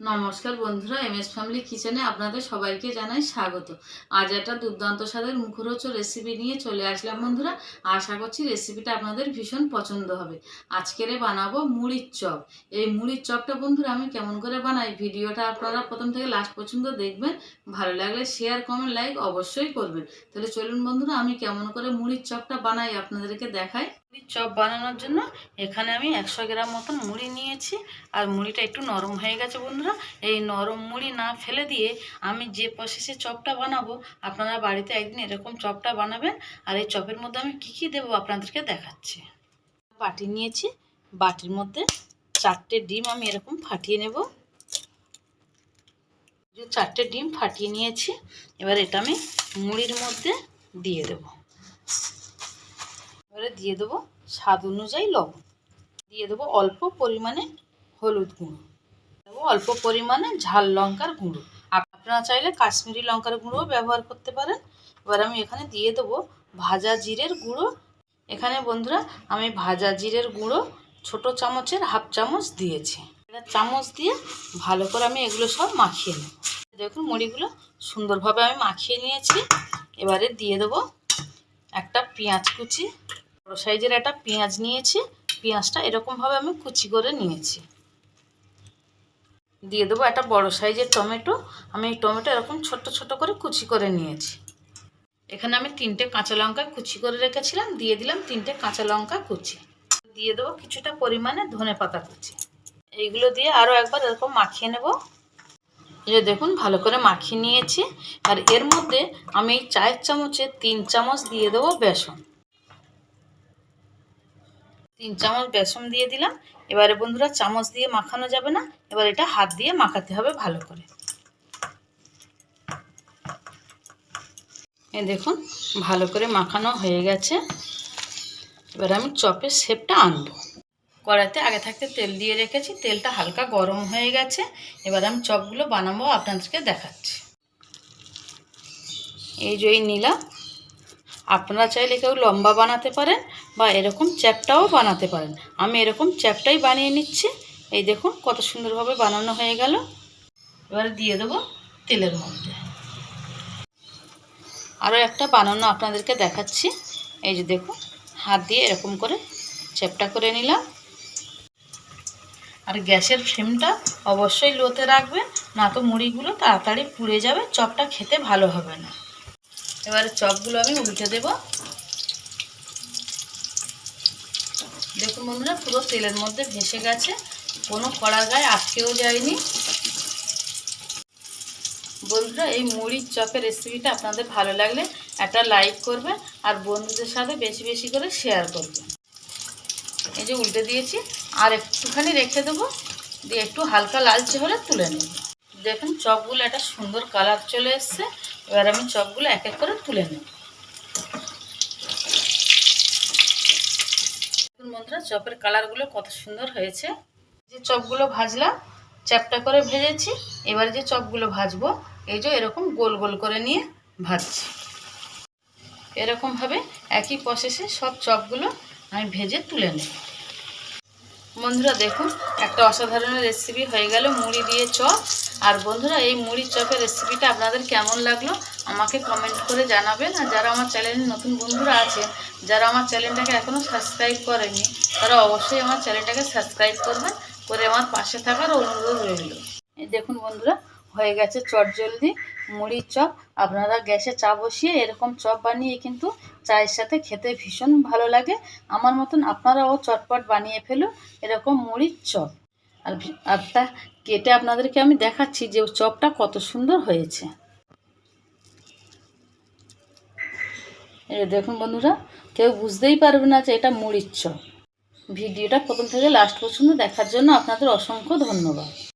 নমস্কার বন্ধুরা M S family কিচেনে আপনাদের সবাইকে জানাই স্বাগত। আজ একটা দুর্দান্ত স্বাদের মুখরোচ রেসিপি নিয়ে চলে আসলাম বন্ধুরা। আশা করছি রেসিপিটা আপনাদের ভীষণ পছন্দ হবে। আজকেরে বানাবো মুড়ির চপ। এই মুড়ির চপটা বন্ধুরা, আমি কেমন করে বানাই ভিডিওটা আপনারা প্রথম থেকে লাস্ট পর্যন্ত দেখবেন। ভালো লাগলে শেয়ার কমেন্ট লাইক অবশ্যই করবেন। তাহলে চলুন বন্ধুরা, আমি কেমন করে মুড়ির চপটা বানাই আপনাদেরকে দেখাই। চপ বানানোর জন্য এখানে আমি একশো গ্রাম মতন মুড়ি নিয়েছি। আর মুড়িটা একটু নরম হয়ে গেছে বন্ধুরা। এই নরম মুড়ি না ফেলে দিয়ে আমি যে প্রসেসে চপটা বানাবো, আপনারা বাড়িতে একদিন এরকম চপটা বানাবেন। আর এই চপের মধ্যে আমি কি কি দেবো আপনাদেরকে দেখাচ্ছি। বাটি নিয়েছি। বাটির মধ্যে চারটে ডিম আমি এরকম ফাটিয়ে নেব। চারটে ডিম ফাটিয়ে নিয়েছি। এবার এটা আমি মুড়ির মধ্যে দিয়ে দেব। এবারে দিয়ে দেবো স্বাদ অনুযায়ী লবণ। দিয়ে দেবো অল্প পরিমাণে হলুদ গুঁড়ো। দেবো অল্প পরিমাণে ঝাল লঙ্কার গুঁড়ো। আপনারা চাইলে কাশ্মীরি লঙ্কার গুঁড়ো ব্যবহার করতে পারেন। এবার আমি এখানে দিয়ে দেবো ভাজা জিরের গুঁড়ো। এখানে বন্ধুরা, আমি ভাজা জিরের গুঁড়ো ছোট চামচের হাফ চামচ দিয়েছি। এটা চামচ দিয়ে ভালো করে আমি এগুলো সব মাখিয়ে নেব। দেখুন, মুড়িগুলো সুন্দরভাবে আমি মাখিয়ে নিয়েছি। এবারে দিয়ে দেবো একটা পেঁয়াজ কুচি। বড়ো সাইজের একটা পেঁয়াজ নিয়েছি। পেঁয়াজটা এরকমভাবে আমি কুচি করে নিয়েছি। দিয়ে দেবো একটা বড় সাইজের টমেটো। আমি এই টমেটো এরকম ছোট ছোট করে কুচি করে নিয়েছি। এখানে আমি তিনটে কাঁচা লঙ্কা কুচি করে রেখেছিলাম। দিয়ে দিলাম তিনটে কাঁচা লঙ্কা কুচি। দিয়ে দেবো কিছুটা পরিমাণে ধনে পাতা কুচি। এইগুলো দিয়ে আরও একবার এরকম মাখিয়ে নেব। যে দেখুন, ভালো করে মাখিয়ে নিয়েছি। আর এর মধ্যে আমি চায়ের চামচে তিন চামচ দিয়ে দেবো বেসন। তিন চামচ বেসন দিয়ে দিলাম। এবারে বন্ধুরা চামচ দিয়ে মাখানো যাবে না। এবার এটা হাত দিয়ে মাখাতে হবে ভালো করে। দেখুন, ভালো করে মাখানো হয়ে গেছে। এবার আমি চপের শেপটা আনব। কড়াইতে আগে থাকতে তেল দিয়ে রেখেছি। তেলটা হালকা গরম হয়ে গেছে। এবার আমি চপগুলো বানাবো, আপনাদেরকে দেখাচ্ছি। এই যে নিলাম। আপনারা চাইলে কেউ লম্বা বানাতে পারেন বা এরকম চ্যাপটাও বানাতে পারেন। আমি এরকম চ্যাপটাই বানিয়ে নিচ্ছি। এই দেখুন কত সুন্দরভাবে বানানো হয়ে গেল। এবারে দিয়ে দেবো তেলের মধ্যে। আরও একটা বানানো আপনাদেরকে দেখাচ্ছি। এই যে দেখুন, হাত দিয়ে এরকম করে চ্যাপটা করে নিলাম। আর গ্যাসের ফ্লেমটা অবশ্যই লোতে রাখবেন, না তো মুড়িগুলো তাড়াতাড়ি পুড়ে যাবে, চপটা খেতে ভালো হবে না। এবারে চপগুলো আমি উল্টে দেব। দেখুন বন্ধুরা, পুরো তেলের মধ্যে ভেসে গেছে। কোনো কড়ার গায়ে আটকেও যায়নি। বন্ধুরা, এই মুড়ির চপের রেসিপিটা আপনাদের ভালো লাগলে একটা লাইক করবেন আর বন্ধুদের সাথে বেশি বেশি করে শেয়ার করবেন এই যে উল্টে দিয়েছি, আর একটুখানি রেখে দেবো। দিয়ে একটু হালকা লালচে হলে তুলে নেব। দেখুন, চপগুলো একটা সুন্দর কালার চলে এসছে। এবার আমি চপগুলো এক এক করে তুলে নেব। বন্ধুরা, চপের কালারগুলো কত সুন্দর হয়েছে। যে চপগুলো ভাজলাম, চ্যাপটা করে ভেজেছি, এবার যে চপগুলো ভাজবো, এই যে এরকম গোল গোল করে নিয়ে ভাজছি। এরকমভাবে একই প্রসেসে সব চপগুলো আমি ভেজে তুলে নেব। বন্ধুরা দেখুন, একটা অসাধারণ রেসিপি হয়ে গেল মুড়ি দিয়ে চপ। আর বন্ধুরা, এই মুড়ির চপের রেসিপিটা আপনাদের কেমন লাগল আমাকে কমেন্ট করে জানাবেন। আর যারা আমার চ্যানেলে নতুন বন্ধুরা আছে যারা আমার চ্যানেলটাকে এখনও সাবস্ক্রাইব করেনি তারা অবশ্যই আমার চ্যানেলটাকে সাবস্ক্রাইব করবেন, করে আমার পাশে থাকার অনুরোধ রইল। দেখুন বন্ধুরা হয়ে গেছে চট জলদি, মুড়ির চপ। আপনারা গ্যাসে চা বসিয়ে এরকম চপ বানিয়ে কিন্তু চায়ের সাথে খেতে ভীষণ ভালো লাগে। আমার মতন আপনারাও চটপট বানিয়ে ফেলুন এরকম মুড়ির চপ। আর আরটা কেটে আপনাদেরকে আমি দেখাচ্ছি যে চপটা কত সুন্দর হয়েছে। দেখুন বন্ধুরা, কেউ বুঝতেই পারবে না যে এটা মুড়ির চপ। ভিডিওটা প্রথম থেকে লাস্ট পর্যন্ত দেখার জন্য আপনাদের অসংখ্য ধন্যবাদ।